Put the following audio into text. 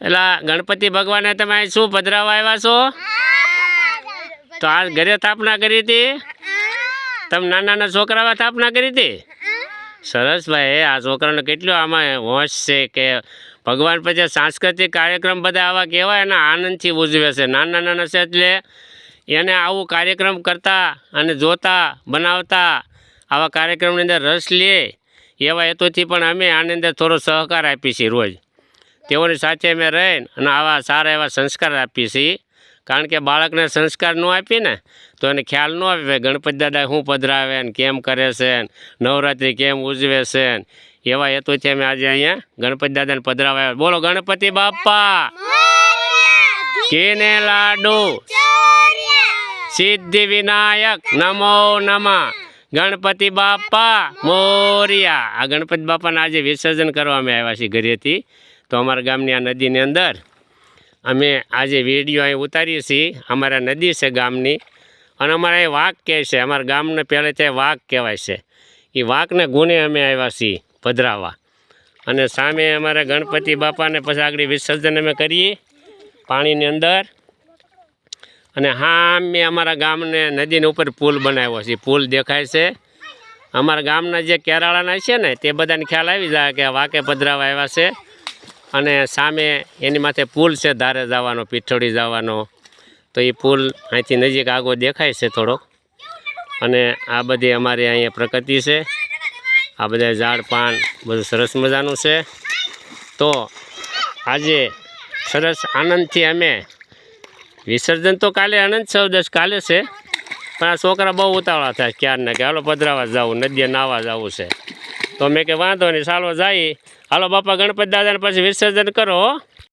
એટલે ગણપતિ ભગવાને તમે શું પધરાવા આવ્યા છો? તો આ ઘરે સ્થાપના કરી હતી? તમે નાના નાના છોકરાવા સ્થાપના કરી હતી? સરસ ભાઈ, આ છોકરાને કેટલો આમાં હોશ છે કે ભગવાન પછી સાંસ્કૃતિક કાર્યક્રમ બધા આવા કહેવાય અને આનંદથી ઉજવે છે. નાના નાના છે એટલે એને આવું કાર્યક્રમ કરતા અને જોતા, બનાવતા, આવા કાર્યક્રમની અંદર રસ લે એવા હેતુથી પણ અમે આની અંદર થોડો સહકાર આપીએ છીએ રોજ. તેઓની સાથે અમે રહીને અને આવા સારા એવા સંસ્કાર આપીએ છીએ. કારણ કે બાળકને સંસ્કાર ન આપીએ ને તો એને ખ્યાલ ન આવે ગણપતિ દાદા શું પધરાવે ને કેમ કરે છે નવરાત્રિ કેમ ઉજવે છે એવા હેતુથી અમે આજે અહીંયા ગણપતિ દાદાને પધરાવ્યા બોલો ગણપતિ બાપા કેને લાડુ? સિદ્ધિ વિનાયક! નમો નમઃ! ગણપતિ બાપા મોરિયા! આ ગણપતિ બાપાને આજે વિસર્જન કરવા અમે આવ્યા છીએ ઘરેથી. તો અમારા ગામની આ નદીની અંદર અમે આજે વીડિયો અહીં ઉતારીએ છીએ. અમારા નદી છે ગામની. અને અમારા અહીં વાઘ કહે છે, અમારા ગામને પહેલે તે વાઘ કહેવાય છે. એ વાઘને ગુણે અમે આવ્યા છીએ પધરાવા. અને સામે અમારા ગણપતિ બાપાને પછી આગળ વિસર્જન અમે કરીએ પાણીની અંદર. અને હા મેં અમારા ગામને નદીની ઉપર પુલ બનાવ્યો છે. પુલ દેખાય છે. અમારા ગામના જે કેરાળાના છે ને, તે બધાને ખ્યાલ આવી જાય કે વાકે પધરાવા આવ્યા છે. અને સામે એની માથે પુલ છે, ધારે જવાનો, પીઠોડી જવાનો. તો એ પુલ અહીંથી નજીક આગો દેખાય છે થોડોક. અને આ બધી અમારી અહીંયા પ્રકૃતિ છે. આ બધા ઝાડ પાન, બધું સરસ મજાનું છે. તો આજે સરસ આનંદથી અમે વિસર્જન તો કાલે આનંદ ચૌદશ કાલે છે, પણ આ છોકરા બહુ ઉતાવળા થાય ક્યારના કે હાલો, પધરાવા જવું નદીએ નાહવા જવું છે. તો મેં કે વાંધો નહીં ચાલો જાય. હાલો બાપા ગણપતિ દાદાને પછી વિસર્જન કરો